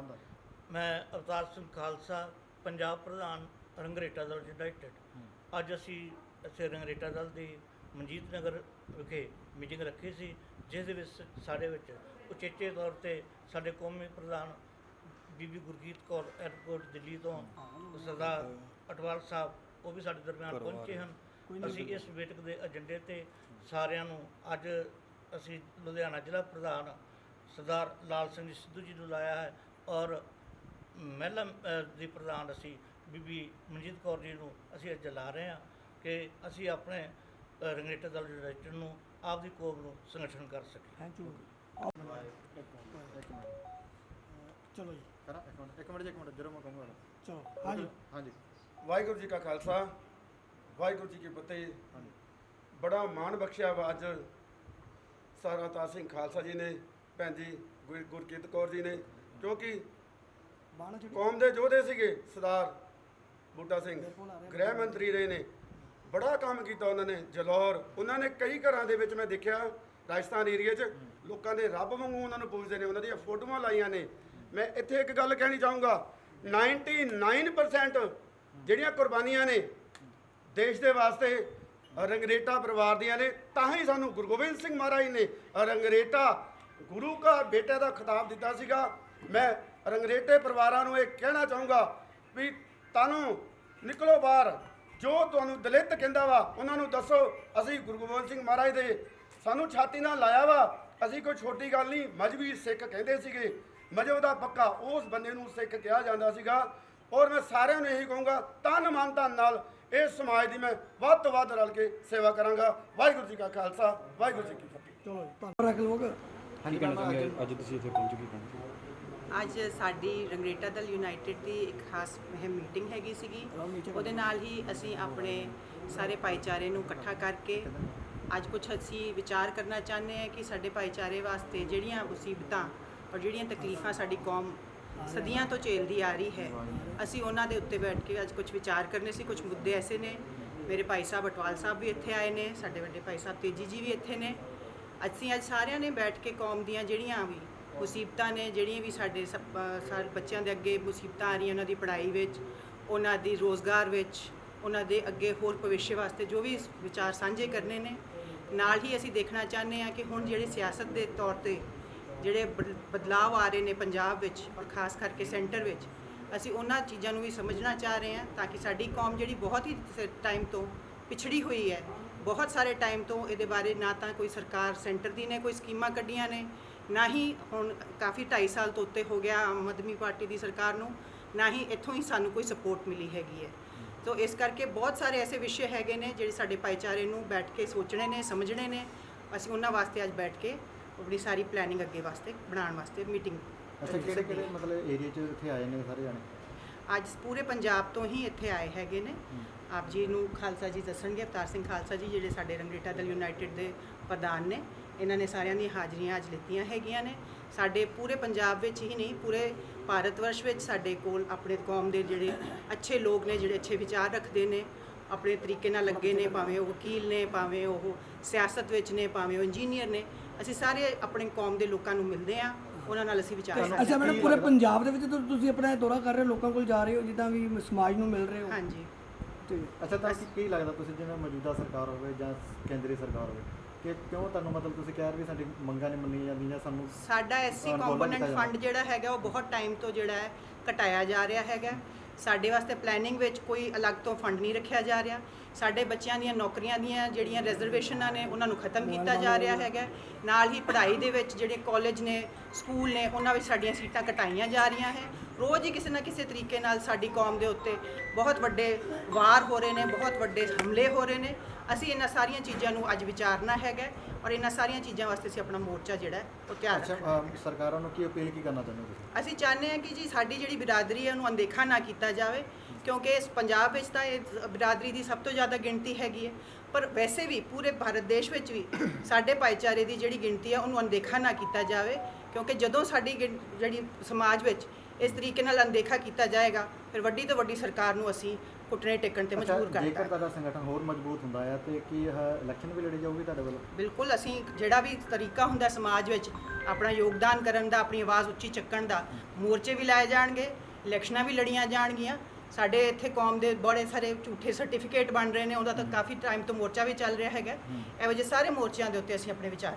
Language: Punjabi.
ਨਾਮ ਦਾ ਮੈਂ ਅਵਤਾਰ ਸਿੰਘ ਖਾਲਸਾ ਪੰਜਾਬ ਪ੍ਰਧਾਨ ਰੰਗਰੇਟਾ ਦਲ ਯੂਨਾਈਟਿਡ ਅੱਜ ਅਸੀਂ ਇੱਥੇ ਰੰਗਰੇਟਾ ਦਲ ਦੀ ਮਨਜੀਤ ਨਗਰ ਵਿਖੇ ਮੀਟਿੰਗ ਰੱਖੀ ਸੀ ਜਿਸ ਦੇ ਵਿੱਚ ਸਾਡੇ ਵਿੱਚ ਉਚੇਚੇ ਤੌਰ ਤੇ ਸਾਡੇ ਕੌਮੀ ਪ੍ਰਧਾਨ ਬੀਬੀ ਗੁਰਜੀਤ ਕੌਰ 에ਅਰਪੋਰਟ ਦਿੱਲੀ ਤੋਂ ਸਰਦਾਰ ਅਟਵਾਲ ਸਾਹਿਬ ਉਹ ਵੀ ਸਾਡੇ ਦਰਮਿਆਨ ਪਹੁੰਚੇ ਹਨ। ਅਸੀਂ ਇਸ ਮੀਟਿੰਗ ਦੇ ਏਜੰਡੇ ਤੇ ਸਾਰਿਆਂ ਨੂੰ ਅੱਜ ਅਸੀਂ ਲੁਧਿਆਣਾ ਜ਼ਿਲ੍ਹਾ ਪ੍ਰਧਾਨ ਸਰਦਾਰ ਲਾਲ ਸਿੰਘ ਸਿੱਧੂ ਜੀ ਨੂੰ ਲਾਇਆ ਹੈ। ਔਰ ਮਹਿਲਾ ਦੀ ਪ੍ਰਧਾਨ ਅਸੀਂ ਬੀਬੀ ਮਨਜੀਤ ਕੌਰ ਜੀ ਨੂੰ ਅਸੀਂ ਅੱਜ ਲਾ ਰਹੇ ਹਾਂ ਕਿ ਅਸੀਂ ਆਪਣੇ ਰੰਗਰੇਟਾ ਦਲ ਯੂਨਾਈਟਿਡ ਨੂੰ ਆਪਦੀ ਕੌਮ ਨੂੰ ਸੰਗਠਨ ਕਰ ਸਕੀਏ। Thank you. ਚਲੋ ਜੀ। ਕਰਾਂ? ਇੱਕ ਮਿੰਟ ਇੱਕ ਮਿੰਟ ਜੀ, ਇੱਕ ਮਿੰਟ ਜਦੋਂ ਮੈਂ ਕਹੂੰਗਾ ਚਲੋ ਹਾਂਜੀ। ਹਾਂਜੀ। ਵਾਹਿਗੁਰੂ ਜੀ ਕਾ ਖਾਲਸਾ ਵਾਹਿਗੁਰੂ ਜੀ ਕੀ ਫਤਿਹ। ਹਾਂਜੀ। ਬੜਾ ਮਾਣ ਬਖਸ਼ਿਆ ਵਾ ਅੱਜ ਸਾਰਾ ਸਿੰਘ ਖਾਲਸਾ ਜੀ ਨੇ ਭੈਣ ਜੀ ਗੁਰ- ਗੁਰਕੀਰਤ ਕੌਰ ਜੀ ਨੇ। ਕਿਉਂਕਿ ਬਾਣਾ ਕੌਮ ਦੇ ਯੋਧੇ ਸੀਗੇ ਸਰਦਾਰ ਬੂਟਾ ਸਿੰਘ। ਗ੍ਰਹਿ ਮੰਤਰੀ ਰਹੇ ਨੇ। ਬੜਾ ਕੰਮ ਕੀਤਾ ਉਹਨਾਂ ਨੇ ਜਲੌਰ। ਉਹਨਾਂ ਨੇ ਕਈ ਘਰਾਂ ਦੇ ਵਿੱਚ ਮੈਂ ਦੇਖਿਆ ਰਾਜਸਥਾਨ ਏਰੀਆ 'ਚ। ਲੋਕਾਂ ਦੇ ਰੱਬ ਵਾਂਗੂ ਉਹਨਾਂ ਨੂੰ ਪੂਜਦੇ ਨੇ ਉਹਨਾਂ ਦੀਆਂ ਫੋਟੋਆਂ ਲਾਈਆਂ ਨੇ। ਮੈਂ ਇੱਥੇ ਇੱਕ ਗੱਲ ਕਹਿਣੀ ਚਾਹੂੰਗਾ 99% ਜਿਹੜੀਆਂ ਕੁਰਬਾਨੀਆਂ ਨੇ ਦੇਸ਼ ਦੇ ਵਾਸਤੇ ਰੰਗਰੇਟਾ ਪਰਿਵਾਰ ਦੀਆਂ ਨੇ ਤਾਂ ਹੀ ਸਾਨੂੰ ਗੁਰੂ ਗੋਬਿੰਦ ਸਿੰਘ ਮਹਾਰਾਜ ਨੇ ਰੰਗਰੇਟਾ ਗੁਰੂ ਦਾ ਬੇਟਾ ਦਾ ਖਿਤਾਬ ਦਿੱਤਾ ਸੀਗਾ। ਮੈਂ ਰੰਗਰੇਟੇ ਪਰਿਵਾਰਾਂ ਨੂੰ ਇਹ ਕਹਿਣਾ ਚਾਹੂੰਗਾ ਵੀ ਤੁਹਾਨੂੰ ਨਿਕਲੋ ਬਾਹਰ। ਜੋ ਤੁਹਾਨੂੰ ਦਲਿਤ ਕਹਿੰਦਾ ਵਾ ਉਹਨਾਂ ਨੂੰ ਦੱਸੋ ਅਸੀਂ ਗੁਰੂ ਗੋਬਿੰਦ ਸਿੰਘ ਮਹਾਰਾਜ ਦੇ ਸਾਨੂੰ ਛਾਤੀ ਨਾਲ ਲਾਇਆ ਵਾ। ਅਸੀਂ ਕੋਈ ਛੋਟੀ ਗੱਲ ਨਹੀਂ ਮਜਬੀ ਸਿੱਖ ਕਹਿੰਦੇ ਸੀਗੇ। ਮਜਬ ਦਾ ਪੱਕਾ ਉਸ ਬੰਦੇ ਨੂੰ ਸਿੱਖ ਕਿਹਾ ਜਾਂਦਾ ਸੀਗਾ। ਔਰ ਮੈਂ ਸਾਰਿਆਂ ਨੂੰ ਇਹੀ ਕਹੂੰਗਾ ਤਨ ਮਨ ਧਨ ਨਾਲ ਇਸ ਸਮਾਜ ਦੀ ਮੈਂ ਵੱਧ ਤੋਂ ਵੱਧ ਰਲ ਕੇ ਸੇਵਾ ਕਰਾਂਗਾ। ਵਾਹਿਗੁਰੂ ਜੀ ਕਾ ਖਾਲਸਾ ਵਾਹਿਗੁਰੂ ਜੀ ਕੀ ਫਤਿਹ। ਚਲੋ ਜੀ ਧੰਨਵਾਦ ਰੱਖ ਲੋਕ ਹਾਂਜੀ ਅੱਜ ਤੁਸੀਂ ਇੱਥੇ ਪਹੁੰਚ ਗਏ ਅੱਜ ਸਾਡੀ ਰੰਗਰੇਟਾ ਦਲ ਯੂਨਾਈਟਿਡ ਦੀ ਇੱਕ ਖਾਸ ਮਹਿਮ ਮੀਟਿੰਗ ਹੈਗੀ ਸੀਗੀ। ਉਹਦੇ ਨਾਲ ਹੀ ਅਸੀਂ ਆਪਣੇ ਸਾਰੇ ਭਾਈਚਾਰੇ ਨੂੰ ਇਕੱਠਾ ਕਰਕੇ ਅੱਜ ਕੁਝ ਅਸੀਂ ਵਿਚਾਰ ਕਰਨਾ ਚਾਹੁੰਦੇ ਹਾਂ ਕਿ ਸਾਡੇ ਭਾਈਚਾਰੇ ਵਾਸਤੇ ਜਿਹੜੀਆਂ ਮੁਸੀਬਤਾਂ ਔਰ ਜਿਹੜੀਆਂ ਤਕਲੀਫਾਂ ਸਾਡੀ ਕੌਮ ਸਦੀਆਂ ਤੋਂ ਝੇਲਦੀ ਆ ਰਹੀ ਹੈ, ਅਸੀਂ ਉਹਨਾਂ ਦੇ ਉੱਤੇ ਬੈਠ ਕੇ ਅੱਜ ਕੁਝ ਵਿਚਾਰ ਕਰਨੇ ਸੀ। ਕੁਝ ਮੁੱਦੇ ਐਸੇ ਨੇ, ਮੇਰੇ ਭਾਈ ਸਾਹਿਬ ਅਟਵਾਲ ਸਾਹਿਬ ਵੀ ਇੱਥੇ ਆਏ ਨੇ, ਸਾਡੇ ਵੱਡੇ ਭਾਈ ਸਾਹਿਬ ਤੇਜੀ ਜੀ ਵੀ ਇੱਥੇ ਨੇ। ਅਸੀਂ ਅੱਜ ਸਾਰਿਆਂ ਨੇ ਬੈਠ ਕੇ ਕੌਮ ਦੀਆਂ ਜਿਹੜੀਆਂ ਵੀ ਮੁਸੀਬਤਾਂ ਨੇ, ਜਿਹੜੀਆਂ ਵੀ ਸਾਡੇ ਸਭ- ਬੱਚਿਆਂ ਦੇ ਅੱਗੇ ਮੁਸੀਬਤਾਂ ਆ ਰਹੀਆਂ ਉਹਨਾਂ ਦੀ ਪੜ੍ਹਾਈ ਵਿੱਚ, ਉਹਨਾਂ ਦੀ ਰੋਜ਼ਗਾਰ ਵਿੱਚ, ਉਹਨਾਂ ਦੇ ਅੱਗੇ ਹੋਰ ਭਵਿੱਖ ਵਾਸਤੇ ਜੋ ਵੀ ਵਿਚਾਰ ਸਾਂਝੇ ਕਰਨੇ ਨੇ। ਨਾਲ ਹੀ ਅਸੀਂ ਦੇਖਣਾ ਚਾਹੁੰਦੇ ਹਾਂ ਕਿ ਹੁਣ ਜਿਹੜੇ ਸਿਆਸਤ ਦੇ ਤੌਰ ਤੇ ਜਿਹੜੇ ਬਦ- ਬਦਲਾਅ ਆ ਰਹੇ ਨੇ ਪੰਜਾਬ ਵਿੱਚ ਔਰ ਖਾਸ ਕਰਕੇ ਸੈਂਟਰ ਵਿੱਚ, ਅਸੀਂ ਉਹਨਾਂ ਚੀਜ਼ਾਂ ਨੂੰ ਵੀ ਸਮਝਣਾ ਚਾਹ ਰਹੇ ਹਾਂ ਤਾਂ ਕਿ ਸਾਡੀ ਕੌਮ ਜਿਹੜੀ ਬਹੁਤ ਹੀ ਟਾਈਮ ਤੋਂ ਪਿਛੜੀ ਹੋਈ ਹੈ, ਬਹੁਤ ਸਾਰੇ ਟਾਈਮ ਤੋਂ ਇਹਦੇ ਬਾਰੇ ਨਾ ਤਾਂ ਕੋਈ ਸਰਕਾਰ ਸੈਂਟਰ ਦੀ ਨੇ, ਕੋਈ ਸਕੀਮਾਂ ਕੱਢੀਆਂ ਨੇ ਨਾ ਹੀ ਹੁਣ ਕਾਫੀ 2.5 ਸਾਲ ਤੋਂ ਉੱਤੇ ਹੋ ਗਿਆ ਆਮ ਆਦਮੀ ਪਾਰਟੀ ਦੀ ਸਰਕਾਰ ਨੂੰ ਨਾ ਹੀ ਇੱਥੋਂ ਹੀ ਸਾਨੂੰ ਕੋਈ ਸਪੋਰਟ ਮਿਲੀ ਹੈਗੀ ਹੈ। ਤੋ ਇਸ ਕਰਕੇ ਬਹੁਤ ਸਾਰੇ ਐਸੇ ਵਿਸ਼ੇ ਹੈਗੇ ਨੇ ਜਿਹੜੇ ਸਾਡੇ ਭਾਈਚਾਰੇ ਨੂੰ ਬੈਠ ਕੇ ਸੋਚਣੇ ਨੇ ਸਮਝਣੇ ਨੇ। ਅਸੀਂ ਉਹਨਾਂ ਵਾਸਤੇ ਅੱਜ ਬੈਠ ਕੇ ਆਪਣੀ ਸਾਰੀ ਪਲੈਨਿੰਗ ਅੱਗੇ ਵਾਸਤੇ ਬਣਾਉਣ ਵਾਸਤੇ ਮੀਟਿੰਗ ਅੱਛਾ ਕਿਹੜੇ ਕਿਹੜੇ ਮਤਲਬ ਏਰੀਆ 'ਚ ਇੱਥੇ ਆਏ ਨੇ ਸਾਰੇ ਜਾਣੇ? ਅੱਜ ਪੂਰੇ ਪੰਜਾਬ ਤੋਂ ਹੀ ਇੱਥੇ ਆਏ ਹੈਗੇ ਨੇ। ਆਪ ਜੀ ਨੂੰ ਖਾਲਸਾ ਜੀ ਦੱਸਣਗੇ ਅਵਤਾਰ ਸਿੰਘ ਖਾਲਸਾ ਜੀ ਜਿਹੜੇ ਸਾਡੇ ਰੰਗਰੇਟਾ ਦਲ ਯੂਨਾਈਟਿਡ ਦੇ ਪ੍ਰਧਾਨ ਨੇ। ਇਹਨਾਂ ਨੇ ਸਾਰਿਆਂ ਦੀਆਂ ਹਾਜ਼ਰੀਆਂ ਅੱਜ ਲਿੱਤੀਆਂ ਹੈਗੀਆਂ ਨੇ। ਸਾਡੇ ਪੂਰੇ ਪੰਜਾਬ ਵਿੱਚ ਹੀ ਨਹੀਂ ਪੂਰੇ ਭਾਰਤ ਵਰਸ਼ ਵਿੱਚ ਸਾਡੇ ਕੋਲ ਆਪਣੇ ਕੌਮ ਦੇ ਜਿਹੜੇ ਅੱਛੇ ਲੋਕ ਨੇ ਜਿਹੜੇ ਅੱਛੇ ਵਿਚਾਰ ਰੱਖਦੇ ਨੇ ਆਪਣੇ ਤਰੀਕੇ ਨਾਲ ਲੱਗੇ ਨੇ ਭਾਵੇਂ ਉਹ ਵਕੀਲ ਨੇ ਭਾਵੇਂ ਉਹ ਸਿਆਸਤ ਵਿੱਚ ਨੇ ਭਾਵੇਂ ਉਹ ਇੰਜੀਨੀਅਰ ਨੇ ਅਸੀਂ ਸਾਰੇ ਆਪਣੇ ਕੌਮ ਦੇ ਲੋਕਾਂ ਨੂੰ ਮਿਲਦੇ ਆ ਉਹਨਾਂ ਨਾਲ ਅਸੀਂ ਵਿਚਾਰ ਸਾਂਝੇ ਅੱਛਾ ਮੈਡਮ ਪੂਰੇ ਪੰਜਾਬ ਦੇ ਵਿੱਚ ਤੁਸੀਂ ਆਪਣਾ ਦੌਰਾ ਕਰ ਰਹੇ ਹੋ ਲੋਕਾਂ ਕੋਲ ਜਾ ਰਹੇ ਹੋ ਜਿੱਦਾਂ ਵੀ ਸਮਾਜ ਨੂੰ ਮਿਲ ਰਹੇ ਹੋ। ਹਾਂਜੀ। ਅੱਛਾ ਤਾਂ ਕੀ ਲੱਗਦਾ ਤੁਸੀਂ ਜਿਵੇਂ ਮੌਜੂਦਾ ਸਰਕਾਰ ਹੋਵੇ ਜਾਂ ਕੇਂਦਰੀ ਸਰਕਾਰ ਹੋਵੇ? ਕਿ ਕਿਉਂ ਤੁਹਾਨੂੰ ਮਤਲਬ ਤੁਸੀਂ ਕਹਿ ਰਹੇ ਵੀ ਸਾਡੀ ਮੰਗਾਂ ਨਹੀਂ ਮੰਨੀਆਂ ਜਾਂਦੀਆਂ ਸਾਨੂੰ ਸਾਡਾ ਐਸਸੀ ਕੰਪੋਨੈਂਟ ਫੰਡ ਜਿਹੜਾ ਹੈਗਾ ਉਹ ਬਹੁਤ ਟਾਈਮ ਤੋਂ ਜਿਹੜਾ ਹੈ ਘਟਾਇਆ ਜਾ ਰਿਹਾ ਹੈਗਾ। ਸਾਡੇ ਵਾਸਤੇ ਪਲੈਨਿੰਗ ਵਿੱਚ ਕੋਈ ਅਲੱਗ ਤੋਂ ਫੰਡ ਨਹੀਂ ਰੱਖਿਆ ਜਾ ਰਿਹਾ। ਸਾਡੇ ਬੱਚਿਆਂ ਦੀਆਂ ਨੌਕਰੀਆਂ ਦੀਆਂ ਜਿਹੜੀਆਂ ਰਿਜ਼ਰਵੇਸ਼ਨਾਂ ਨੇ ਉਹਨਾਂ ਨੂੰ ਖਤਮ ਕੀਤਾ ਜਾ ਰਿਹਾ ਹੈਗਾ। ਨਾਲ ਹੀ ਪੜ੍ਹਾਈ ਦੇ ਵਿੱਚ ਜਿਹੜੇ ਕਾਲਜ ਨੇ ਸਕੂਲ ਨੇ ਉਹਨਾਂ ਵਿੱਚ ਸਾਡੀਆਂ ਸੀਟਾਂ ਘਟਾਈਆਂ ਜਾ ਰਹੀਆਂ ਹੈ। ਰੋਜ਼ ਹੀ ਕਿਸੇ ਨਾ ਕਿਸੇ ਤਰੀਕੇ ਨਾਲ ਸਾਡੀ ਕੌਮ ਦੇ ਉੱਤੇ ਬਹੁਤ ਵੱਡੇ ਵਾਰ ਹੋ ਰਹੇ ਨੇ ਬਹੁਤ ਵੱਡੇ ਹਮਲੇ ਹੋ ਰਹੇ ਨੇ। ਅਸੀਂ ਇਹਨਾਂ ਸਾਰੀਆਂ ਚੀਜ਼ਾਂ ਨੂੰ ਅੱਜ ਵਿਚਾਰਨਾ ਹੈਗਾ ਔਰ ਇਹਨਾਂ ਸਾਰੀਆਂ ਚੀਜ਼ਾਂ ਵਾਸਤੇ ਅਸੀਂ ਆਪਣਾ ਮੋਰਚਾ ਜਿਹੜਾ ਉਹ ਤਿਆਰ ਅੱਛਾ ਰੱਖਣਾ ਸਰਕਾਰਾਂ ਨੂੰ ਕੀ ਅਪੀਲ ਕੀ ਕਰਨਾ ਚਾਹੁੰਦੇ ਹੋ ਅਸੀਂ ਚਾਹੁੰਦੇ ਹਾਂ ਕਿ ਜੀ ਸਾਡੀ ਜਿਹੜੀ ਬਿਰਾਦਰੀ ਹੈ ਉਹਨੂੰ ਅਣਦੇਖਾ ਨਾ ਕੀਤਾ ਜਾਵੇ ਕਿਉਂਕਿ ਇਸ ਪੰਜਾਬ ਵਿੱਚ ਤਾਂ ਇਹ ਬਿਰਾਦਰੀ ਦੀ ਸਭ ਤੋਂ ਜ਼ਿਆਦਾ ਗਿਣਤੀ ਹੈਗੀ ਹੈ। ਪਰ ਵੈਸੇ ਵੀ ਪੂਰੇ ਭਾਰਤ ਦੇਸ਼ ਵਿੱਚ ਵੀ ਸਾਡੇ ਭਾਈਚਾਰੇ ਦੀ ਜਿਹੜੀ ਗਿਣਤੀ ਹੈ ਉਹਨੂੰ ਅਣਦੇਖਾ ਨਾ ਕੀਤਾ ਜਾਵੇ ਕਿਉਂਕਿ ਜਦੋਂ ਸਾਡੀ ਜਿਹੜੀ ਸਮਾਜ ਵਿੱਚ ਇਸ ਤਰੀਕੇ ਨਾਲ ਅਣਦੇਖਾ ਕੀਤਾ ਜਾਏਗਾ ਫਿਰ ਵੱਡੀ ਤੋਂ ਵੱਡੀ ਸਰਕਾਰ ਨੂੰ ਅਸੀਂ ਘੁਟਨੇ ਟੇਕਣ ਤੇ ਮਜਬੂਰ ਜੇਕਰ ਕਰਤਾ ਤੁਹਾਡਾ ਸੰਗਠਨ ਹੋਰ ਮਜ਼ਬੂਤ ਹੁੰਦਾ ਹੈ ਤੇ ਕੀ ਇਹ ਇਲੈਕਸ਼ਨ ਵੀ ਲੜੀ ਜਾਊਗੀ ਤੁਹਾਡੇ ਵੱਲੋਂ? ਬਿਲਕੁਲ ਅਸੀਂ ਜਿਹੜਾ ਵੀ ਤਰੀਕਾ ਹੁੰਦਾ ਸਮਾਜ ਵਿੱਚ ਆਪਣਾ ਯੋਗਦਾਨ ਕਰਨ ਦਾ ਆਪਣੀ ਆਵਾਜ਼ ਉੱਚੀ ਚੱਕਣ ਦਾ ਮੋਰਚੇ ਵੀ ਲਾਏ ਜਾਣਗੇ ਇਲੈਕਸ਼ਨਾਂ ਵੀ ਲੜੀਆਂ ਜਾਣਗੀਆਂ। ਸਾਡੇ ਇੱਥੇ ਕੌਮ ਦੇ ਬੜੇ ਸਾਰੇ ਝੂਠੇ ਸਰਟੀਫਿਕੇਟ ਬਣ ਰਹੇ ਨੇ ਉਹਦਾ ਤਾਂ ਕਾਫੀ ਟਾਈਮ ਤੋਂ ਮੋਰਚਾ ਵੀ ਚੱਲ ਰਿਹਾ ਹੈਗਾ। ਇਹੋ ਜਿਹੇ ਸਾਰੇ ਮੋਰਚਿਆਂ ਦੇ ਉੱਤੇ ਅਸੀਂ ਆਪਣੇ ਵਿਚਾਰ